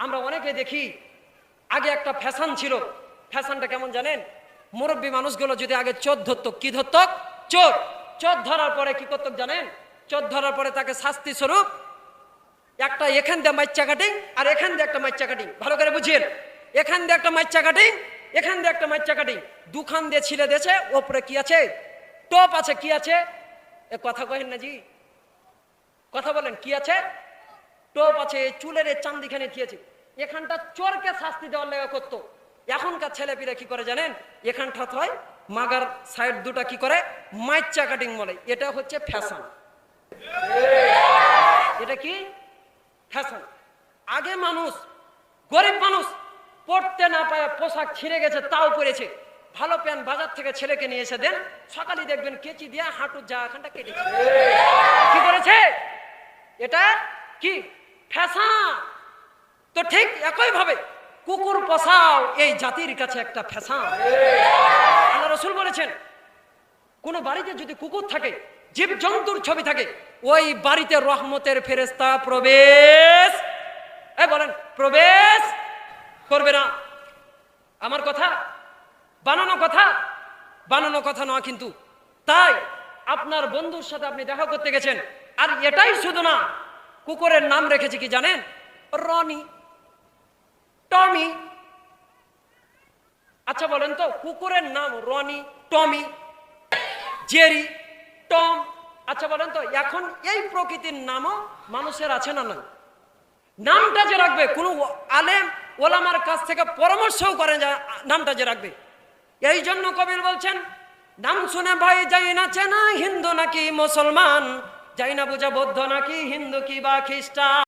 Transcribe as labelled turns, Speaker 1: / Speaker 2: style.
Speaker 1: আমরা অনেকে দেখি, আগে একটা ফ্যাশন ছিল। ফ্যাশনটা কেমন জানেন? মুরব্বী মানুষগুলো যদি আগে চোর ধরত, কি ধরত? চোর। চোর ধরার পরে কি করত জানেন? চোর ধরার পরে তাকে শাস্তি স্বরূপ একটা এখান দিয়ে মাইচা কাটিং আর এখান দিয়ে একটা মাইচা কাটিং। ভালো করে বুঝিয়ে এখান দিয়ে একটা মাইচা কাটিং, এখান দিয়ে একটা মাইচা কাটিং। দুখান দিয়ে ছিলে দিয়েছে, ওপরে কি আছে? টপ আছে, কি আছে? এ কথা কহেন না জি। কথা বলেন, কি আছে? টোপ আছে, চুলের চান্দিখানে থিয়েছে। এখানটা চোরকে শাস্তি দেওয়ার লেগে করতো। এখনকার ছেলেপিরা কি করে জানেন? এখানটা হয় মাগার সাইড দুটা কি করে? মাইচা কাটিং বলে। এটা হচ্ছে ফ্যাশন। এটা কি? ফ্যাশন। আগে মানুষ, গরিব মানুষ পড়তে না পায় পোশাক ছিঁড়ে গেছে, তাও পরেছে। ভালো প্যান্ট বাজার থেকে ছেলেকে নিয়ে এসে দেন, সকালে দেখবেন কেচি দিয়ে হাঁটুর জায়গাখানটা কেটেছে। কি করেছে? এটা কি? ফ্যাশন তো ঠিক একই ভাবে কুকুর পোষাও এই জাতির কাছে একটা ফ্যাশন আল্লাহ রসুল বলেছেন, কোন বাড়িতে যদি কুকুর থাকে জীব জন্তুর ছবি থাকে, ওই বাড়িতে রহমতের ফেরেস্তা প্রবেশ। এ বলেন, প্রবেশ করবে না। আমার কথা, বানানো কথা বানানো কথা নয় কিন্তু। তাই আপনার বন্ধুর সাথে আপনি দেখা করতে গেছেন, আর এটাই শুধু না কুকুরের নাম রেখেছে কি জানেন? রনি। টমি। আচ্ছা বলেন তো, কুকুরের নাম রনি, টমি, জেরি, টম। আচ্ছা বলেন তো, এখন এই প্রকৃতির নামও মানুষের আছে না না নামটা যে রাখবে, কোনো আলেম, ওলামার কাছ থেকে পরামর্শও করেন যা নামটা যে রাখবে। এই জন্য কবির বলছেন, নাম শুনে ভাই যাই না চেনা, হিন্দু নাকি মুসলমান? যাই না বুঝা বৌদ্ধ নাকি হিন্দু কি বা খ্রিস্টান?